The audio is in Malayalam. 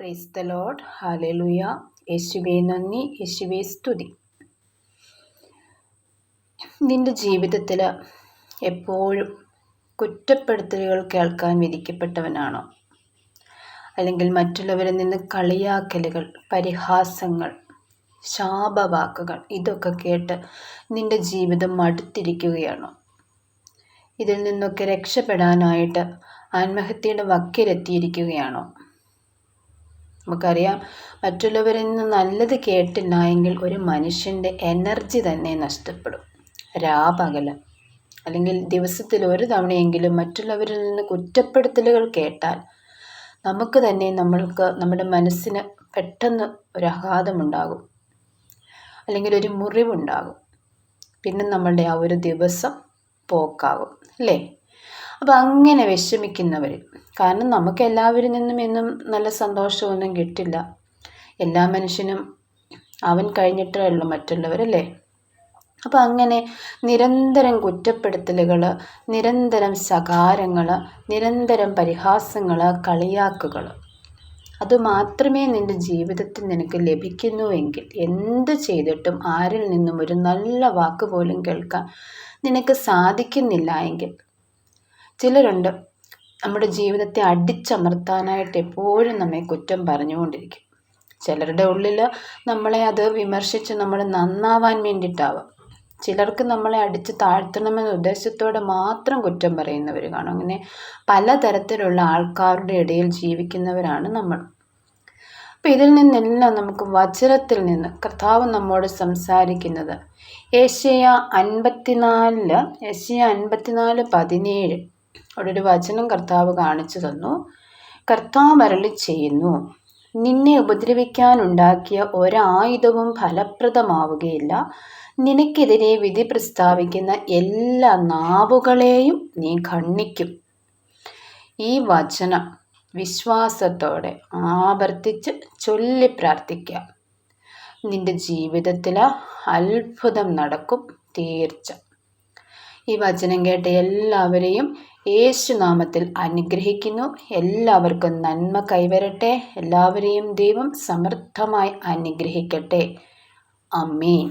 പ്രൈസ് ദ ലോഡ് ഹാലലുയ യേശുവേ നന്ദി. യേശുവേ സ്തുതി. നിന്റെ ജീവിതത്തിൽ എപ്പോഴും കുറ്റപ്പെടുത്തലുകൾ കേൾക്കാൻ വിധിക്കപ്പെട്ടവനാണോ? അല്ലെങ്കിൽ മറ്റുള്ളവരിൽ നിന്ന് കളിയാക്കലുകൾ പരിഹാസങ്ങൾ ശാപവാക്കുകൾ ഇതൊക്കെ കേട്ട് നിന്റെ ജീവിതം മടുത്തിരിക്കുകയാണോ? ഇതിൽ നിന്നൊക്കെ രക്ഷപ്പെടാനായിട്ട് ആത്മഹത്യയുടെ വക്കിലെത്തിയിരിക്കുകയാണോ? നമുക്കറിയാം. മറ്റുള്ളവരിൽ നിന്ന് നല്ലത് കേട്ടില്ല എങ്കിൽ ഒരു മനുഷ്യന്റെ എനർജി തന്നെ നഷ്ടപ്പെടും. രാപകലം. അല്ലെങ്കിൽ ദിവസത്തിൽ ഒരു തവണയെങ്കിലും മറ്റുള്ളവരിൽ നിന്ന് കുറ്റപ്പെടുത്തലുകൾ കേട്ടാൽ നമുക്ക് തന്നെ നമ്മൾക്ക് നമ്മുടെ മനസ്സിന് പെട്ടെന്ന് ഒരു ആഘാതമുണ്ടാകും. അല്ലെങ്കിൽ ഒരു മുറിവുണ്ടാകും. പിന്നെ നമ്മളുടെ ആ ഒരു ദിവസം പോക്കാകും. അല്ലേ? അപ്പോൾ അങ്ങനെ വിഷമിക്കുന്നവർ കാരണം നമുക്ക് എല്ലാവരിൽ നിന്നും എന്നും നല്ല സന്തോഷമൊന്നും കിട്ടില്ല. എല്ലാ മനുഷ്യനും അവൻ കഴിഞ്ഞിട്ടേ ഉള്ളൂ മറ്റുള്ളവരല്ലേ? അപ്പോൾ അങ്ങനെ നിരന്തരം കുറ്റപ്പെടുത്തലുകൾ നിരന്തരം ശകാരങ്ങൾ നിരന്തരം പരിഹാസങ്ങൾ കളിയാക്കുകൾ അതുമാത്രമേ നിന്റെ ജീവിതത്തിൽ നിനക്ക് ലഭിക്കുന്നുവെങ്കിൽ എന്ത് ചെയ്തിട്ടും ആരിൽ നിന്നും ഒരു നല്ല വാക്ക് പോലും കേൾക്കാൻ നിനക്ക് സാധിക്കുന്നില്ല എങ്കിൽ ചിലരുണ്ട് നമ്മുടെ ജീവിതത്തെ അടിച്ചമർത്താനായിട്ട് എപ്പോഴും നമ്മെ കുറ്റം പറഞ്ഞുകൊണ്ടിരിക്കും. ചിലരുടെ ഉള്ളിൽ നമ്മളെ അത് വിമർശിച്ച് നമ്മൾ നന്നാവാൻ വേണ്ടിയിട്ടാവാം. ചിലർക്ക് നമ്മളെ അടിച്ച് താഴ്ത്തണമെന്ന ഉദ്ദേശത്തോടെ മാത്രം കുറ്റം പറയുന്നവർ കാണും. അങ്ങനെ പലതരത്തിലുള്ള ആൾക്കാരുടെ ഇടയിൽ ജീവിക്കുന്നവരാണ് നമ്മൾ. അപ്പം ഇതിൽ നിന്നെല്ലാം നമുക്ക് വചനത്തിൽ നിന്ന് കർത്താവ് നമ്മോട് സംസാരിക്കുന്നത് ഏഷ്യ അൻപത്തിനാലിൽ ഏഷ്യ അൻപത്തിനാല് പതിനേഴ്. അവിടെ ഒരു വചനം കർത്താവ് കാണിച്ചു തന്നു. കർത്താവ് അരളി ചെയ്യുന്നു നിന്നെ ഉപദ്രവിക്കാനുണ്ടാക്കിയ ഒരായുധവും ഫലപ്രദമാവുകയില്ല. നിനക്കെതിരെ വിധി പ്രസ്താവിക്കുന്ന എല്ലാ നാവുകളെയും നീ ഖണ്ണിക്കും ഈ വചനം വിശ്വാസത്തോടെ ആവർത്തിച്ച് ചൊല്ലി പ്രാർത്ഥിക്കാം നിന്റെ ജീവിതത്തിൽ അത്ഭുതം നടക്കും തീർച്ച. ഈ വചനം കേട്ട എല്ലാവരെയും യേശുനാമത്തിൽ അനുഗ്രഹിക്കുന്നു. എല്ലാവർക്കും നന്മ കൈവരട്ടെ. എല്ലാവരെയും ദൈവം സമൃദ്ധമായി അനുഗ്രഹിക്കട്ടെ. അമ്മീൻ